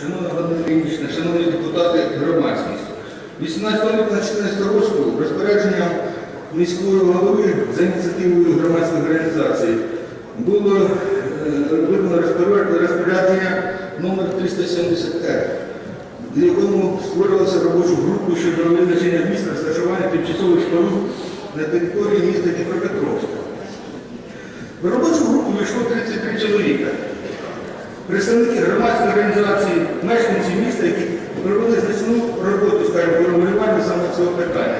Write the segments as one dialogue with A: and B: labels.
A: Шановна Іллічна, шановні депутати, громадськість. 18 липня 2014 року розпорядженням міської голови за ініціативою громадської організації було е, розпорядження номер 370 в якому створювалася робочу групу щодо визначення місць розташування тимчасових споруд на території міста Дніпропетровська. В робочу групу війшло 33 чоловіка Представники громадської організації, мешканці міста, які провели значну роботу, скажімо, по регулюванню саме цього питання.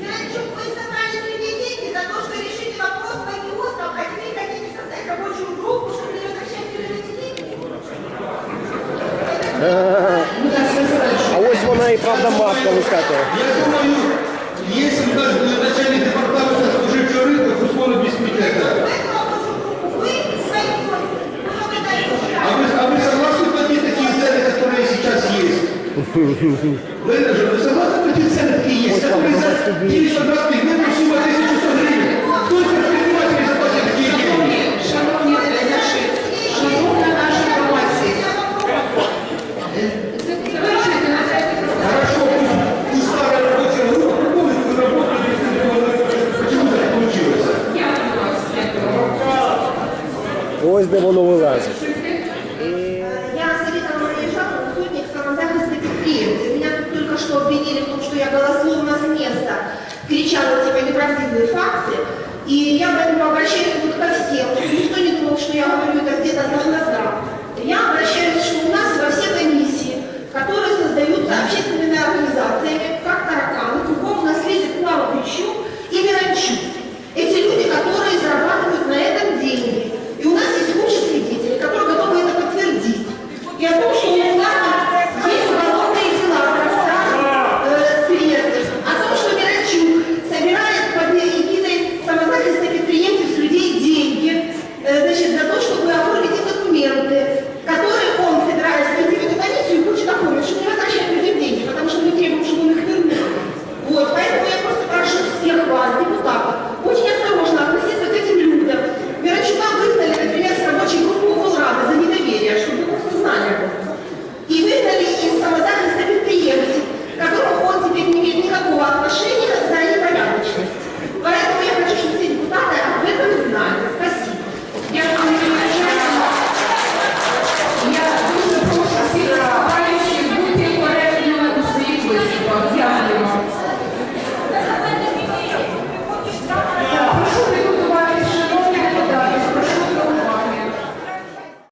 B: Я хочу, вы собрали среди деньги за то, что решили вопрос по киоскам, а теперь хотите создать рабочую группу, чтобы не возвращать люди эти деньги?
C: А ось вона і правда матка вискакує.
A: Я думаю, якщо у нас буде начальник департаменту споживчого ринку, Руслана есть? Лена же, вы согласны платить цены, какие есть? Которые за 9 квадратных метров сумма 1100 гривен. Кто из предпринимателей заплатит такие деньги?
D: Шановні наші, шановна наша громадськість, завершуйте нашу
A: Хорошо, пусть, пусть старая рабочая группа пробует свою работу, если почему так получилось?
D: Я вас
C: Ось де воно вилазить.
B: я голословно с места кричала типа неправдивые факты. И я поэтому обращаюсь